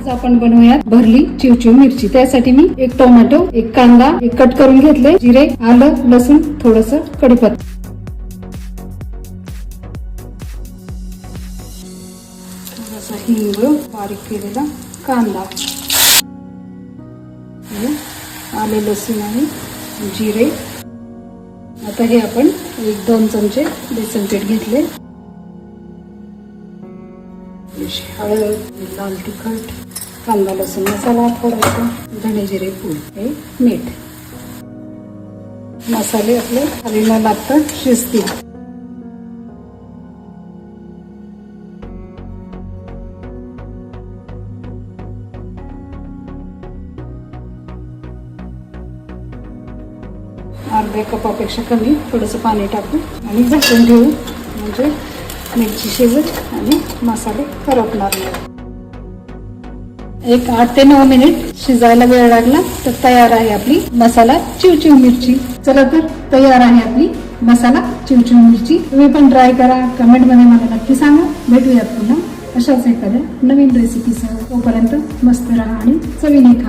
आज आपण बनवूयात भरली चिवचिव मिरची. त्यासाठी मी एक टोमॅटो एक कांदा एक कट करून घेतले जिरे आलं लसूण थोडस कढीपत्ता थोडासा हिंग बारीक केलेला कांदा. आले लसूण आणि जिरे. आता हे आपण एक दोन चमचे बेसन पीठ घेतले हळद लाल तिखट. कांदा लसूण मसाला थोडासा धणे जिरे पूड हे मीठ. मसाले आपले खाली न लागता शिजतील. अर्ध्या कपापेक्षा कमी थोडंसं पाणी टाकू आणि झाकून ठेवू म्हणजे मिरची शिजत आणि मसाले करपणार नाही. एक आठ ते नऊ मिनिट शिजायला वेळ लागला तर तयार आहे आपली मसाला चिवचिव मिरची. चला तर तयार आहे आपली मसाला चिवचिव मिरची. तुम्ही पण ट्राय करा. कमेंटमध्ये मला नक्की सांगा. भेटूयात पुन्हा. अशाच एखाद्या नवीन रेसिपीसह तोपर्यंत मस्त राहा आणि चवीने खा.